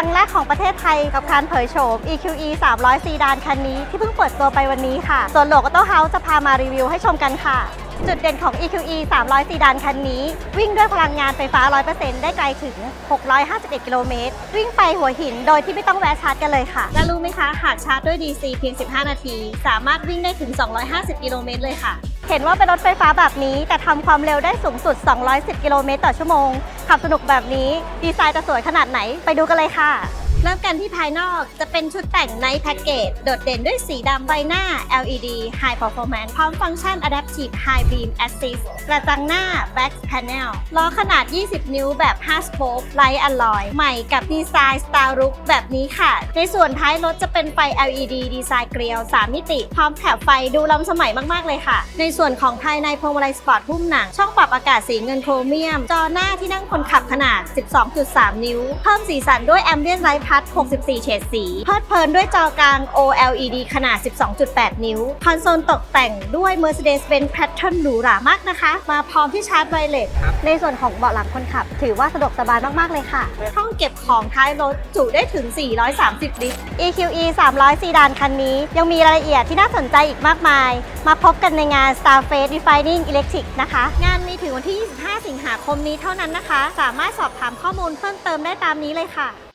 รั้งแรกของประเทศไทยกับการเผยโฉม EQE 300ซีดานคันนี้ที่เพิ่งเปิดตัวไปวันนี้ค่ะ ส่วนโลกโต้เฮาส์จะพามารีวิวให้ชมกันค่ะ จุดเด่นของ EQE 300ซีดานคันนี้ วิ่งด้วยพลังงานไฟฟ้า 100%ได้ไกลถึง 651 กิโลเมตร วิ่งไปหัวหินโดยที่ไม่ต้องแวะชาร์จกันเลยค่ะ และรู้ไหมคะ หากชาร์จด้วย DC เพียง 15 นาที สามารถวิ่งได้ถึง 250 กิโลเมตรเลยค่ะ เห็นว่าเป็นรถไฟฟ้าแบบนี้ แต่ทำความเร็วได้สูงสุด 210 กิโลเมตรต่อชั่วโมง ขับสนุกแบบนี้ ดีไซน์จะสวยขนาดไหน ไปดูกันเลยค่ะ เริ่มกันที่ภายนอกจะเป็นชุดแต่งในแพ็กเกจ โดดเด่นด้วยสีดำใบหน้า LED High Performance พร้อมฟังก์ชัน Adaptive High Beam Assist กระจังหน้า Back Panel ล้อขนาด 20 นิ้วแบบ 5 Spoke Light Alloy ใหม่กับดีไซน์ Star Look แบบนี้ค่ะ ในส่วนท้ายรถจะเป็นไฟ LED ดีไซน์เกลียว 3 มิติ พร้อมแถบไฟดูล้ำสมัยมาก ๆ เลยค่ะ ในส่วนของภายในพวงมาลัยสปอร์ตหุ้มหนัง ช่องปรับอากาศสีเงินโครเมียม จอหน้าที่นั่งคนขับขนาด 12.3 นิ้ว เพิ่มสีสันด้วยแอมเบียนไลท์ Ambient Light Plus 64 เฉดสี เพลิดเพลินด้วยจอกลาง OLED ขนาด 12.8 นิ้ว คอนโซลตกแต่งด้วย Mercedes-Benz Pattern หรูหรามากนะคะ มาพร้อมที่ชาร์จไวเลสในส่วนของเบาะหลังคนขับ ถือว่าสะดวกสบายมาก ๆ เลยค่ะ ห้องเก็บของท้ายรถจุได้ถึง 430 ลิตร EQE 300ซีดานคันนี้ ยังมีรายละเอียดที่น่าสนใจอีกมากมาย มาพบกันในงาน Starface Defining Electric นะคะ งานมีถึงวันที่ 25 สิงหาคมนี้เท่านั้นนะคะ สามารถสอบถามข้อมูลเพิ่มเติมได้ตามนี้เลยค่ะ